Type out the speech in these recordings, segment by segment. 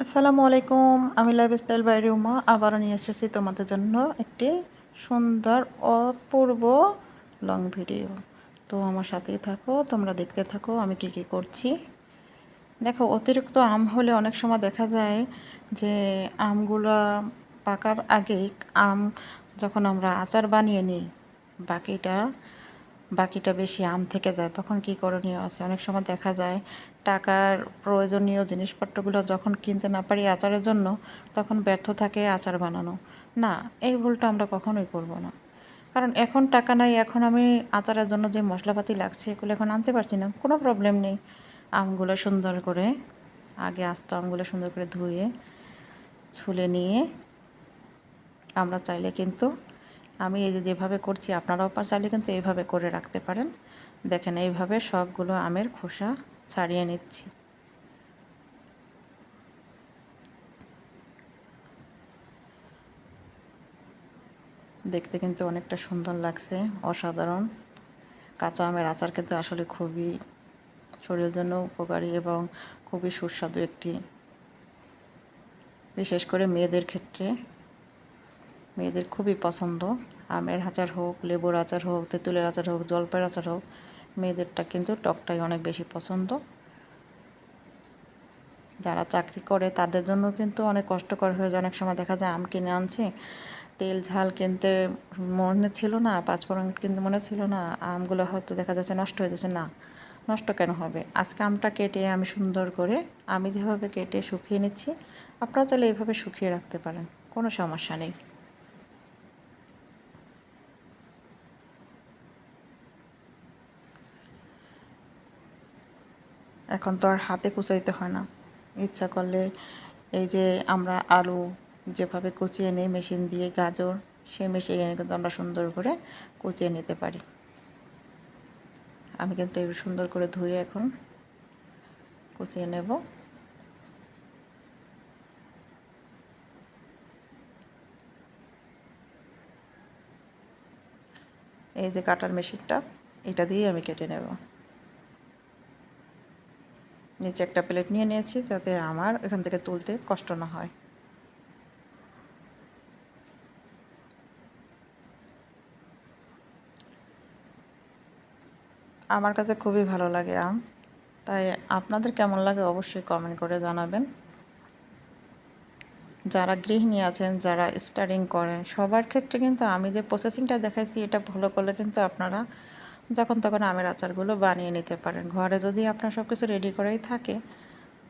আসসালামু আলাইকুম, আমি লাইফস্টাইল বাইরে উমা আবারও নিয়ে এসেছি তোমাদের জন্য একটি সুন্দর, অপূর্ব লং ভিডিও তো আমার সাথেই থাকো, তোমরা দেখতে থাকো আমি কি কি করছি। দেখো, অতিরিক্ত আম হলে অনেক সময় দেখা যায় যে আমগুলো পাকার আগে আম যখন আমরা আচার বানিয়ে নিই, বাকিটা বাকিটা বেশি আম থেকে যায়, তখন কি করণীয় আছে? অনেক সময় দেখা যায় টাকার প্রয়োজনীয় জিনিসপত্রগুলো যখন কিনতে না পারি আচারের জন্য, তখন ব্যর্থ থাকে আচার বানানো। না, এই ভুলটা আমরা কখনোই করব না। কারণ এখন টাকা নাই, এখন আমি আচারের জন্য যে মশলাপাতি লাগছে, এগুলো এখন আনতে পারছি না, কোনো প্রবলেম নেই। আমগুলো সুন্দর করে আগে আস্ত আমগুলো সুন্দর করে ধুয়ে, ছুলে নিয়ে, আমরা চাইলে কিন্তু আমি এই যে যেভাবে করছি, আপনারাও চাইলে কিন্তু এইভাবে করে রাখতে পারেন। দেখেন, এইভাবে সবগুলো আমের খোসা ছাড়িয়ে নিচ্ছি। দেখতে কিন্তু অনেকটা সুন্দর লাগছে, অসাধারণ। কাঁচা আমের আচার কিন্তু আসলে খুবই শরীরের জন্য উপকারী এবং খুবই সুস্বাদু একটি। বিশেষ করে মেয়েদের ক্ষেত্রে মেয়েদের খুবই পছন্দ। আমের আচার হোক, লেবুর আচার হোক, তেঁতুলের আচার হোক, জলপাইয়ের আচার হোক, মেয়েদেরটা কিন্তু টকটাই অনেক বেশি পছন্দ। যারা চাকরি করে তাদের জন্য কিন্তু অনেক কষ্টকর হয়ে যায়। অনেক সময় দেখা যায় আম কিনে আনছে, তেল, ঝাল কিনতে মনে ছিল না, পাঁচফোড়ন কিনতে মনে ছিল না, আমগুলো হয়তো দেখা যাচ্ছে নষ্ট হয়ে যাচ্ছে। না, নষ্ট কেন হবে? আজকে আমটা কেটে আমি সুন্দর করে, আমি যেভাবে কেটে শুকিয়ে নিচ্ছি, আপনারা চাইলে এইভাবে শুকিয়ে রাখতে পারেন, কোনো সমস্যা নেই। এখন তো আর হাতে কুচাইতে হয় না। ইচ্ছা করলে এই যে আমরা আলু যেভাবে কুচিয়ে নিই, মেশিন দিয়ে গাজর, সেই মেশিনে কিন্তু আমরা সুন্দর করে কুচিয়ে নিতে পারি। আমি কিন্তু এই সুন্দর করে ধুয়ে এখন কুচিয়ে নেব। এই যে কাটার মেশিনটা, এটা দিয়ে আমি কেটে নেব। নিচে একটা প্লেট নিয়ে নিয়েছি যাতে আমার এখান থেকে তুলতে কষ্ট না হয়। আমার কাছে খুবই ভালো লাগে আম, তাই আপনাদের কেমন লাগে অবশ্যই কমেন্ট করে জানাবেন। যারা গৃহিণী আছেন, যারা স্টাডিং করেন, সবার ক্ষেত্রে কিন্তু আমি যে প্রসেসিংটা দেখাইছি, এটা ভালো করলে কিন্তু আপনারা যখন তখন আমের আচারগুলো বানিয়ে নিতে পারেন। ঘরে যদি আপনার সব কিছু রেডি করেই থাকে,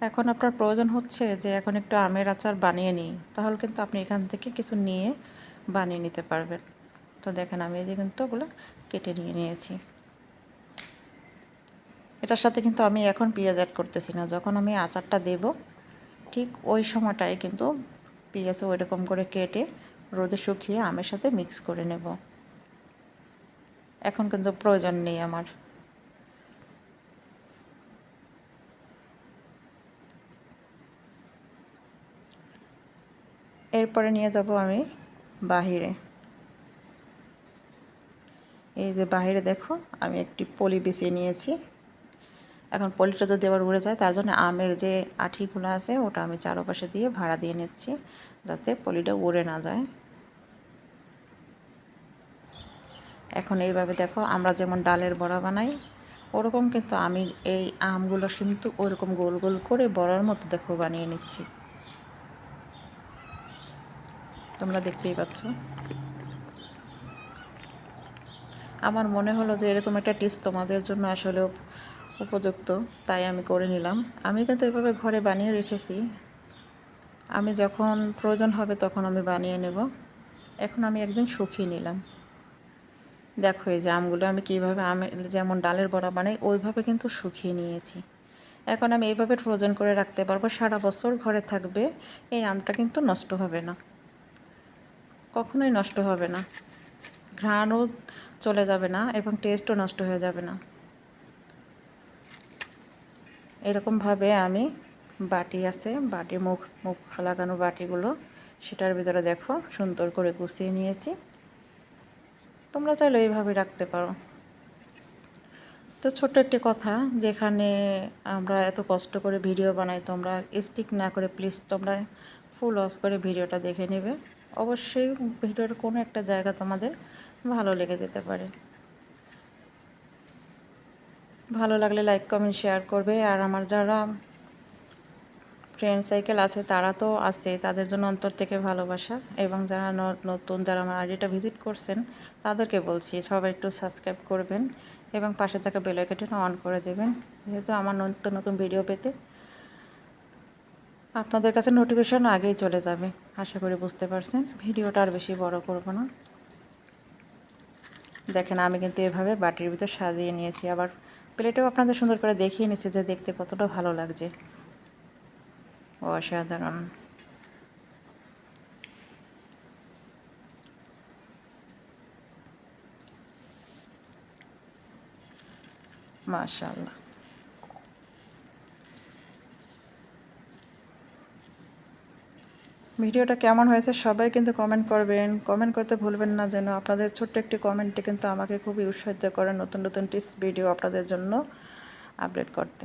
এখন আপনার প্রয়োজন হচ্ছে যে এখন একটু আমের আচার বানিয়ে নিই, তাহলে কিন্তু আপনি এখান থেকে কিছু নিয়ে বানিয়ে নিতে পারবেন। তো দেখেন, আমি এই যে কিন্তু ওগুলো কেটে নিয়ে নিয়েছি। এটার সাথে কিন্তু আমি এখন পেঁয়াজ অ্যাড করতেছি না। যখন আমি আচারটা দেব, ঠিক ওই সময়টায় কিন্তু পেঁয়াজ ওইরকম করে কেটে রোদে শুকিয়ে আমের সাথে মিক্স করে নেব। এখন কিন্তু প্রয়োজন নেই আমার। এরপরে নিয়ে যাব আমি বাহিরে। এই যে বাহিরে দেখো, আমি একটি পলি বিছিয়ে নিয়েছি। এখন পলিটা যদি আবার উড়ে যায়, তার জন্য আমের যে আঠিগুলো আছে, ওটা আমি চারপাশে দিয়ে ভাড়া দিয়ে নিচ্ছি, যাতে পলিটা উড়ে না যায়। এখন এইভাবে দেখো, আমরা যেমন ডালের বড়া বানাই, ওরকম কিন্তু আমি এই আমগুলো কিন্তু ওরকম গোল গোল করে বড়ার মতো দেখো বানিয়ে নিচ্ছি। তোমরা দেখতেই পাচ্ছ। আমার মনে হলো যে এরকম একটা টিপস তোমাদের জন্য আসলেও উপযুক্ত, তাই আমি করে নিলাম। আমি কিন্তু এভাবে ঘরে বানিয়ে রেখেছি। আমি যখন প্রয়োজন হবে তখন আমি বানিয়ে নেব। এখন আমি একদিন শুকিয়ে নিলাম। দেখো এই যে আমগুলো আমি কীভাবে আমি, যেমন ডালের বড়া বানাই, ওইভাবে কিন্তু শুকিয়ে নিয়েছি। এখন আমি এইভাবে ফ্রোজেন করে রাখতে পারব, সারা বছর ঘরে থাকবে, এই আমটা কিন্তু নষ্ট হবে না। কখনোই নষ্ট হবে না। ঘ্রাণও চলে যাবে না এবং টেস্টও নষ্ট হয়ে যাবে না। এরকমভাবে আমি বাটি আছে, বাটি মুখ মুখ লাগানো বাটিগুলো, সেটার ভিতরে দেখো সুন্দর করে গুছিয়ে নিয়েছি। তোমরা চাইলে এইভাবে রাখতে পারো। তো ছোট্ট একটি কথা, যেখানে আমরা এত কষ্ট করে ভিডিও বানাই, তোমরা স্টিক না করে প্লিজ তোমরা ফুল ওয়াশ করে ভিডিওটা দেখে নেবে। অবশ্যই ভিডিওর কোনো একটা জায়গা তোমাদের ভালো লেগে যেতে পারে। ভালো লাগলে লাইক কমেন্ট শেয়ার করবে। আর আমার যারা ফ্রেন্ড সাইকেল আছে, তারা তো আছে, তাদের জন্য অন্তর থেকে ভালোবাসা। এবং যারা নতুন, যারা আমার আইডিটা ভিজিট করছেন, তাদেরকে বলছি, সবাই একটু সাবস্ক্রাইব করবেন এবং পাশে থাকা বেলাইকনটা অন করে দেবেন। যেহেতু আমার নতুন নতুন ভিডিও পেতে আপনাদের কাছে নোটিফিকেশন আগেই চলে যাবে, আশা করি বুঝতে পারছেন। ভিডিওটা আর বেশি বড় করব না। দেখেন, আমি কিন্তু এভাবে বাটির ভিতর সাজিয়ে নিয়েছি। আবার প্লেটেও আপনাদের সুন্দর করে দেখিয়ে নিচ্ছি যে দেখতে কতটা ভালো লাগছে। অসাধারণ। মাশাল্লাহ ভিডিওটা কেমন হয়েছে সবাই কিন্তু কমেন্ট করবেন। কমেন্ট করতে ভুলবেন না যেন আপনাদের ছোট্ট একটি কমেন্টে কিন্তু আমাকে খুবই উৎসাহিত করে নতুন নতুন টিপস ভিডিও আপনাদের জন্য আপডেট করতে।